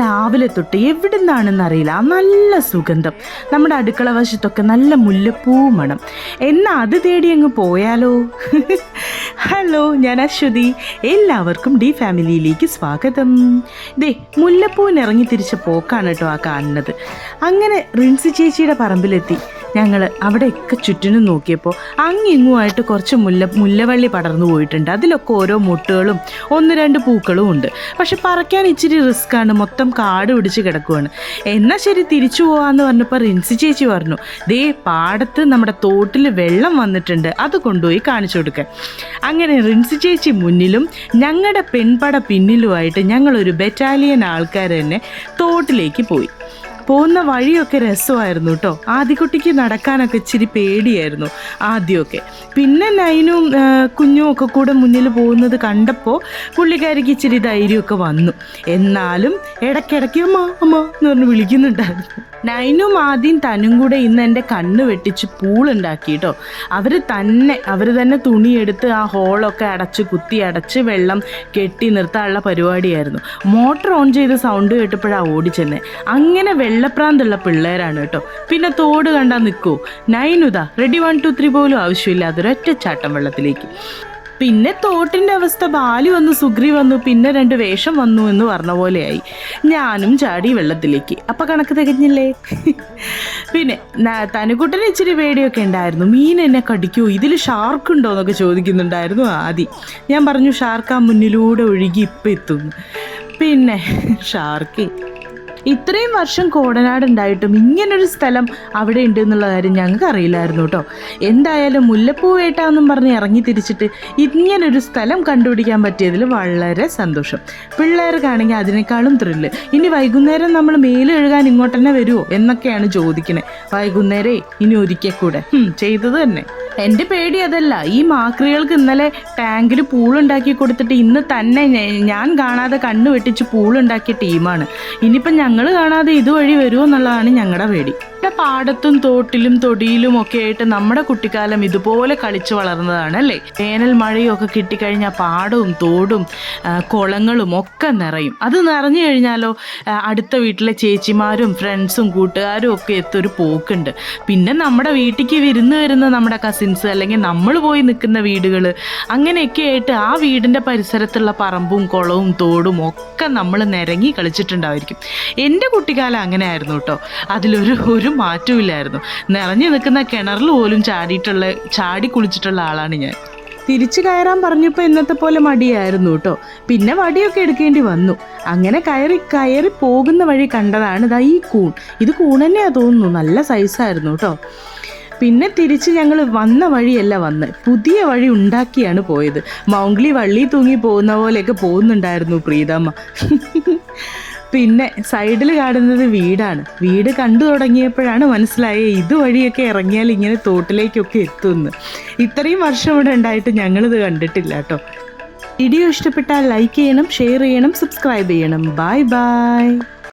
രാവിലെ തൊട്ട് എവിടെ നിന്നാണെന്നറിയില്ല നല്ല സുഗന്ധം. നമ്മുടെ അടുക്കള വശത്തൊക്കെ നല്ല മുല്ലപ്പൂ മണം. എന്നാ അത് തേടി അങ്ങ് പോയാലോ? ഹലോ ഞാൻ അശ്വതി. എല്ലാവർക്കും ഡി ഫാമിലിയിലേക്ക് സ്വാഗതം. ദേ മുല്ലപ്പൂവിന് ഇറങ്ങി തിരിച്ച പോക്കാണ് കേട്ടോ ആ കാണുന്നത്. അങ്ങനെ റിൻസി ചേച്ചിയുടെ പറമ്പിലെത്തി. ഞങ്ങൾ അവിടെയൊക്കെ ചുറ്റിനും നോക്കിയപ്പോൾ അങ്ങിങ്ങുമായിട്ട് കുറച്ച് മുല്ല മുല്ലവള്ളി പടർന്നു പോയിട്ടുണ്ട്. അതിലൊക്കെ ഓരോ മുട്ടുകളും ഒന്ന് രണ്ട് പൂക്കളും ഉണ്ട്. പക്ഷെ പറിക്കാൻ ഇച്ചിരി റിസ്ക്കാണ് മൊത്തം കാട് പിടിച്ച് കിടക്കുവാണ്. എന്നാൽ ശരി തിരിച്ചു പോവാന്ന് പറഞ്ഞപ്പോൾ റിൻസി ചേച്ചി പറഞ്ഞു ദേ പാടത്ത് നമ്മുടെ തോട്ടിൽ വെള്ളം വന്നിട്ടുണ്ട്. അത് കൊണ്ടുപോയി കാണിച്ചു കൊടുക്കാൻ അങ്ങനെ റിൻസി ചേച്ചി മുന്നിലും ഞങ്ങളുടെ പെൺപട പിന്നിലുമായിട്ട് ഞങ്ങളൊരു ബറ്റാലിയൻ ആൾക്കാർ തന്നെ തോട്ടിലേക്ക് പോയി. പോകുന്ന വഴിയൊക്കെ രസമായിരുന്നു കേട്ടോ ആദ്യക്കുട്ടിക്ക് നടക്കാനൊക്കെ ഇച്ചിരി പേടിയായിരുന്നു ആദ്യമൊക്കെ. പിന്നെ നൈനും കുഞ്ഞും ഒക്കെ കൂടെ മുന്നിൽ പോകുന്നത് കണ്ടപ്പോൾ പുള്ളിക്കാരിക്ക് ഇച്ചിരി ധൈര്യമൊക്കെ വന്നു. എന്നാലും ഇടയ്ക്കിടയ്ക്ക് അമ്മ അമ്മ എന്ന് പറഞ്ഞ് വിളിക്കുന്നുണ്ടായിരുന്നു. നൈനും ആദ്യം തനും കൂടെ ഇന്ന് എന്റെ കണ്ണ് വെട്ടിച്ച് പൂളുണ്ടാക്കി കേട്ടോ അവർ തന്നെ അവർ തന്നെ തുണിയെടുത്ത് ആ ഹോളൊക്കെ അടച്ച് കുത്തി അടച്ച് വെള്ളം കെട്ടി നിർത്താനുള്ള പരിപാടിയായിരുന്നു. മോട്ടർ ഓൺ ചെയ്ത് സൗണ്ട് കേട്ടപ്പോഴാണ് ഓടിച്ചെന്നെ അങ്ങനെ വെള്ളപ്രാന്തുള്ള പിള്ളേരാണ് കേട്ടോ. പിന്നെ തോട് കണ്ടാൽ നിൽക്കൂ നൈനുതാ റെഡി വൺ ടു ത്രീ പോലും ആവശ്യമില്ലാതെ ഒരൊറ്റ ചാട്ടം വെള്ളത്തിലേക്ക്. പിന്നെ തോട്ടിന്റെ അവസ്ഥ ബാലി വന്നു സുഗ്രി വന്നു പിന്നെ രണ്ട് വേഷം വന്നു എന്ന് പറഞ്ഞ പോലെയായി. ഞാനും ചാടി വെള്ളത്തിലേക്ക്. അപ്പം കണക്ക് തികഞ്ഞില്ലേ? പിന്നെ തനുക്കുട്ടന് ഇച്ചിരി പേടിയൊക്കെ ഉണ്ടായിരുന്നു. മീൻ എന്നെ കടിക്കൂ ഇതിൽ ഷാർക്ക് ഉണ്ടോ എന്നൊക്കെ ചോദിക്കുന്നുണ്ടായിരുന്നു ആദി. ഞാൻ പറഞ്ഞു ഷാർക്ക് ആ മുന്നിലൂടെ ഒഴുകി ഇപ്പം എത്തുന്നു. പിന്നെ ഷാർക്ക് ഇത്രയും വർഷം കോടനാട് ഉണ്ടായിട്ടും ഇങ്ങനൊരു സ്ഥലം അവിടെ ഉണ്ട് എന്നുള്ള കാര്യം ഞങ്ങൾക്ക് അറിയില്ലായിരുന്നു കേട്ടോ. എന്തായാലും മുല്ലപ്പൂ വേട്ടാന്നും പറഞ്ഞ് ഇറങ്ങി തിരിച്ചിട്ട് ഇങ്ങനൊരു സ്ഥലം കണ്ടുപിടിക്കാൻ പറ്റിയതിൽ വളരെ സന്തോഷം. പിള്ളേർക്കാണെങ്കിൽ അതിനേക്കാളും ത്രില്ല് ഇനി വൈകുന്നേരം നമ്മൾ മേൽ എഴുകാൻ ഇങ്ങോട്ട് തന്നെ വരുമോ എന്നൊക്കെയാണ് ചോദിക്കുന്നത് വൈകുന്നേരേ ഇനി ഒരിക്കൽ കൂടെ. ചെയ്തത് തന്നെ. എന്റെ പേടി അതല്ല. ഈ മാക്രികൾക്ക് ഇന്നലെ ടാങ്കിൽ പൂളുണ്ടാക്കി കൊടുത്തിട്ട് ഇന്ന് തന്നെ ഞാൻ കാണാതെ കണ്ണു വെട്ടിച്ച് പൂളുണ്ടാക്കിയ ടീമാണ്. ഇനിയിപ്പം ഞങ്ങൾ കാണാതെ ഇതുവഴി വരുമോ എന്നുള്ളതാണ് ഞങ്ങളുടെ പേടി. ഇവിടെ പാടത്തും തോട്ടിലും തൊടിയിലും ഒക്കെ ആയിട്ട് നമ്മുടെ കുട്ടിക്കാലം ഇതുപോലെ കളിച്ചു വളർന്നതാണ് അല്ലേ? വേനൽ മഴയും ഒക്കെ കിട്ടിക്കഴിഞ്ഞാൽ പാടവും തോടും കുളങ്ങളും ഒക്കെ നിറയും. അത് നിറഞ്ഞു കഴിഞ്ഞാലോ അടുത്ത വീട്ടിലെ ചേച്ചിമാരും ഫ്രണ്ട്സും കൂട്ടുകാരും ഒക്കെ എത്തൊരു പോക്കുണ്ട്. പിന്നെ നമ്മുടെ വീട്ടിലേക്ക് വിരുന്ന് വരുന്ന നമ്മുടെ കസിൻസ് അല്ലെങ്കിൽ നമ്മൾ പോയി നിൽക്കുന്ന വീടുകൾ അങ്ങനെയൊക്കെ ആയിട്ട് ആ വീടിന്റെ പരിസരത്തുള്ള പറമ്പും കുളവും തോടും ഒക്കെ നമ്മൾ നിരങ്ങി കളിച്ചിട്ടുണ്ടായിരിക്കും. എന്റെ കുട്ടിക്കാലം അങ്ങനെ ആയിരുന്നു കേട്ടോ. അതിലൊരു ഒരു മാറ്റവും ഇല്ലായിരുന്നു നിറഞ്ഞു നിൽക്കുന്ന കിണറിൽ പോലും ചാടിയിട്ടുള്ള ചാടി കുളിച്ചിട്ടുള്ള ആളാണ് ഞാൻ. തിരിച്ചു കയറാൻ പറഞ്ഞപ്പോൾ ഇന്നത്തെ പോലെ മടിയായിരുന്നു കേട്ടോ. പിന്നെ വടിയൊക്കെ എടുക്കേണ്ടി വന്നു. അങ്ങനെ കയറി കയറി പോകുന്ന വഴി കണ്ടതാണ് ഇതാ ഈ കൂൺ. ഇത് കൂൺ തന്നെയാണ് തോന്നുന്നു. നല്ല സൈസായിരുന്നു കേട്ടോ. പിന്നെ തിരിച്ച് ഞങ്ങൾ വന്ന വഴിയല്ല വന്ന്. പുതിയ വഴി ഉണ്ടാക്കിയാണ് പോയത്. മൗംഗ്ലി വള്ളി തൂങ്ങി പോകുന്ന പോലെയൊക്കെ പോകുന്നുണ്ടായിരുന്നു പ്രീതമ്മ. പിന്നെ സൈഡിൽ കാണുന്നത് വീടാണ്. വീട് കണ്ടു തുടങ്ങിയപ്പോഴാണ് മനസ്സിലായത് ഇതുവഴിയൊക്കെ ഇറങ്ങിയാൽ ഇങ്ങനെ തോട്ടിലേക്കൊക്കെ എത്തുമെന്ന് ഇത്രയും വർഷം ഇവിടെ ഉണ്ടായിട്ട് ഞങ്ങളിത് കണ്ടിട്ടില്ല കേട്ടോ. വീഡിയോ ഇഷ്ടപ്പെട്ടാൽ ലൈക്ക് ചെയ്യണം ഷെയർ ചെയ്യണം സബ്സ്ക്രൈബ് ചെയ്യണം. Bye bye.